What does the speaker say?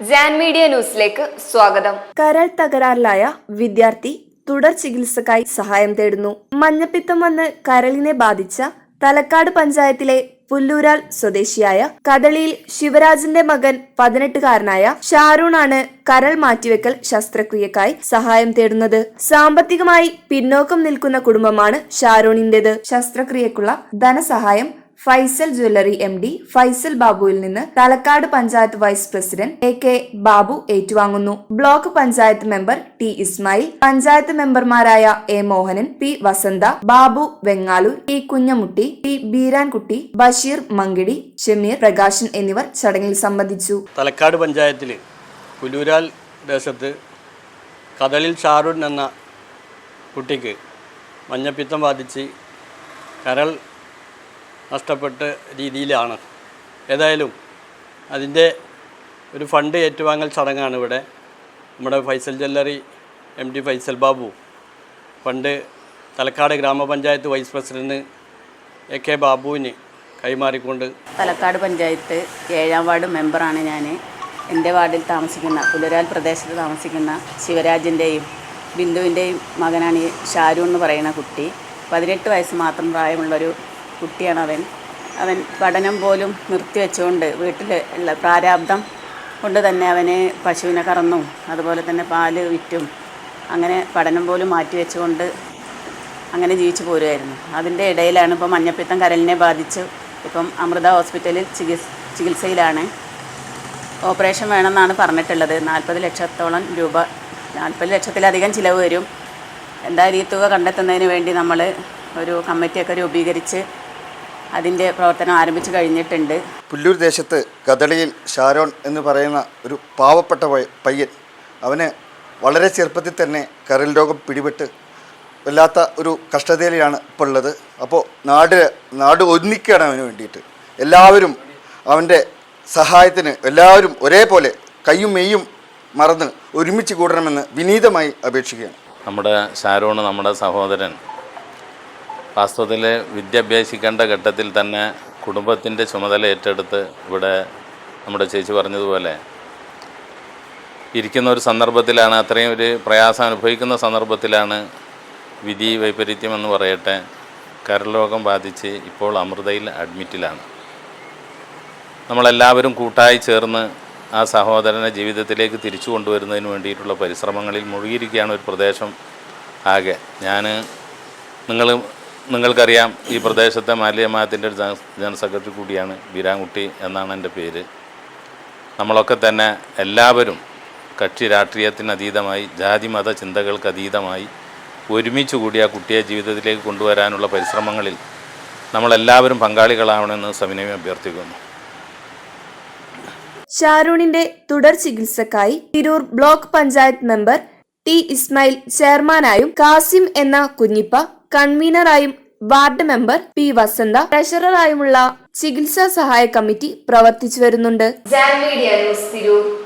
Jan media ന്യൂസിലേക്ക് സ്വാഗതം. കരൾ തകരാറിലായ വിദ്യാർത്ഥി തുടർ ചികിത്സക്കായി സഹായം തേടുന്നു. മഞ്ഞപ്പിത്തം വന്ന് കരളിനെ ബാധിച്ച തലക്കാട് പഞ്ചായത്തിലെ പുല്ലൂരാൽ സ്വദേശിയായ കദളിയിൽ ശിവരാജിന്റെ മകൻ പതിനെട്ടുകാരനായ ഷാരൂണാണ് കരൾ മാറ്റിവെക്കൽ ശസ്ത്രക്രിയക്കായി സഹായം തേടുന്നത്. സാമ്പത്തികമായി പിന്നോക്കം നിൽക്കുന്ന കുടുംബമാണ് ഷാരൂണിന്റേത്. ശസ്ത്രക്രിയക്കുള്ള ധനസഹായം Faisal jewellery M D Faisal ബാബുവിൽ നിന്ന് Thalakkad panchayat vice president A K Babu ഏറ്റുവാങ്ങുന്നു. Block panchayat member T Ismail panchayat മെമ്പർമാരായ A Mohanan P Vasantha Babu Vengalur T Kunhamutty T Beerankutty Basheer Mankidi Shameer Prakashan എന്നിവർ ചടങ്ങിൽ സംബന്ധിച്ചു. തലക്കാട് പഞ്ചായത്തിൽ പുലൂരാൽ ദേശത്ത് കടലിൽ ഷാറുൻ എന്ന കുട്ടിക്ക് മഞ്ഞപ്പിത്തം ബാധിച്ച് കരൾ നഷ്ടപ്പെട്ട രീതിയിലാണ്. ഏതായാലും അതിന്റെ ഒരു ഫണ്ട് ഏറ്റുവാങ്ങൽ ചടങ്ങാണ് ഇവിടെ. നമ്മുടെ Faisal jewellery M D Faisal Babu പണ്ട് തലക്കാട് ഗ്രാമപഞ്ചായത്ത് വൈസ് പ്രസിഡന്റ് എ കെ ബാബുവിന് കൈമാറിക്കൊണ്ട് തലക്കാട് പഞ്ചായത്ത് ഏഴാം വാർഡ് മെമ്പറാണ് ഞാൻ എന്റെ വാർഡിൽ താമസിക്കുന്ന പുലരാൽ പ്രദേശത്ത് താമസിക്കുന്ന ശിവരാജിന്റെയും ബിന്ദുവിന്റെയും മകനാണ് ഈ ഷാരു എന്ന് പറയുന്ന കുട്ടി. പതിനെട്ട് വയസ്സ് മാത്രം പ്രായമുള്ളൊരു കുട്ടിയാണ് അവൻ അവൻ പഠനം പോലും നിർത്തിവെച്ചുകൊണ്ട് വീട്ടിൽ ഉള്ള പ്രാരാബ്ദം കൊണ്ട് തന്നെ അവന് പശുവിനെ കറന്നും അതുപോലെ തന്നെ പാൽ വിറ്റും അങ്ങനെ പഠനം പോലും മാറ്റി വെച്ചുകൊണ്ട് അങ്ങനെ ജീവിച്ചു പോരുമായിരുന്നു അതിന്റെ ഇടയിലാണ് ഇപ്പം മഞ്ഞപ്പിത്തം കരലിനെ ബാധിച്ച് ഇപ്പം അമൃത ഹോസ്പിറ്റലിൽ ചികിത്സ ചികിത്സയിലാണ്. ഓപ്പറേഷൻ വേണമെന്നാണ് പറഞ്ഞിട്ടുള്ളത്. നാൽപ്പത് ലക്ഷത്തോളം രൂപ നാൽപ്പത് ലക്ഷത്തിലധികം ചിലവ് വരും. എന്തായാലും ഈ തുക കണ്ടെത്തുന്നതിന് വേണ്ടി നമ്മൾ ഒരു കമ്മിറ്റിയൊക്കെ രൂപീകരിച്ച് അതിന്റെ പ്രവർത്തനം ആരംഭിച്ചു കഴിഞ്ഞിട്ടുണ്ട്. പുല്ലൂർ ദേശത്ത് കദളിയിൽ ഷാരോൺ എന്ന് പറയുന്ന ഒരു പാവപ്പെട്ട പയ്യൻ അവന് വളരെ ചെറുപ്പത്തിൽ തന്നെ കരൽ രോഗം പിടിപെട്ട് വല്ലാത്ത ഒരു കഷ്ടതയിലാണ് ഇപ്പോൾ ഉള്ളത്. അപ്പോൾ നാട് നാട് ഒന്നിക്കുകയാണ് അവന് വേണ്ടിയിട്ട്. എല്ലാവരും അവന്റെ സഹായത്തിന് എല്ലാവരും ഒരേപോലെ കയ്യും മെയ്യും മറന്ന് ഒരുമിച്ച് കൂടണമെന്ന് വിനീതമായി അപേക്ഷിക്കുകയാണ്. നമ്മുടെ ഷാരോണ് നമ്മുടെ സഹോദരൻ. വാസ്തവത്തിൽ വിദ്യാഭ്യാസിക്കേണ്ട ഘട്ടത്തിൽ തന്നെ കുടുംബത്തിന്റെ ചുമതല ഏറ്റെടുത്ത് ഇവിടെ നമ്മുടെ ചേച്ചി പറഞ്ഞതുപോലെ ഇരിക്കുന്ന ഒരു സന്ദർഭത്തിലാണ് അത്രയും ഒരു പ്രയാസം അനുഭവിക്കുന്ന സന്ദർഭത്തിലാണ് വിധി വൈപരീത്യം എന്ന് പറയട്ടെ കരലോകം ബാധിച്ച് ഇപ്പോൾ അമൃതയിൽ അഡ്മിറ്റിലാണ്. നമ്മളെല്ലാവരും കൂട്ടായി ചേർന്ന് ആ സഹോദരനെ ജീവിതത്തിലേക്ക് തിരിച്ചു കൊണ്ടുവരുന്നതിന് വേണ്ടിയിട്ടുള്ള പരിശ്രമങ്ങളിൽ മുഴുകിയിരിക്കുകയാണ് ഒരു പ്രദേശം ആകെ. ഞാൻ നിങ്ങൾ നിങ്ങൾക്കറിയാം ഈ പ്രദേശത്തെ ജന- ജനറൽ സെക്രട്ടറി കൂടിയാണ് ബീരാൻകുട്ടി എന്നാണ് എന്റെ പേര്. നമ്മളൊക്കെ തന്നെ എല്ലാവരും കക്ഷി രാഷ്ട്രീയത്തിന് അതീതമായി ജാതി മത ചിന്തകൾക്ക് അതീതമായി ഒരുമിച്ച് കൂടി ആ കുട്ടിയെ ജീവിതത്തിലേക്ക് കൊണ്ടുവരാനുള്ള പരിശ്രമങ്ങളിൽ നമ്മളെല്ലാവരും പങ്കാളികളാവണമെന്ന് സവിനയം അഭ്യർത്ഥിക്കുന്നു. ഷാരൂണിന്റെ തുടർ ചികിത്സക്കായി Tirur block panchayat member T Ismail ചെയർമാനായും Kasim എന്ന കുഞ്ഞിപ്പ കൺവീനറായും വാർഡ് മെമ്പർ പി വസന്ത ട്രഷററായുമുള്ള ചികിത്സാ സഹായ കമ്മിറ്റി പ്രവർത്തിച്ചു വരുന്നുണ്ട്.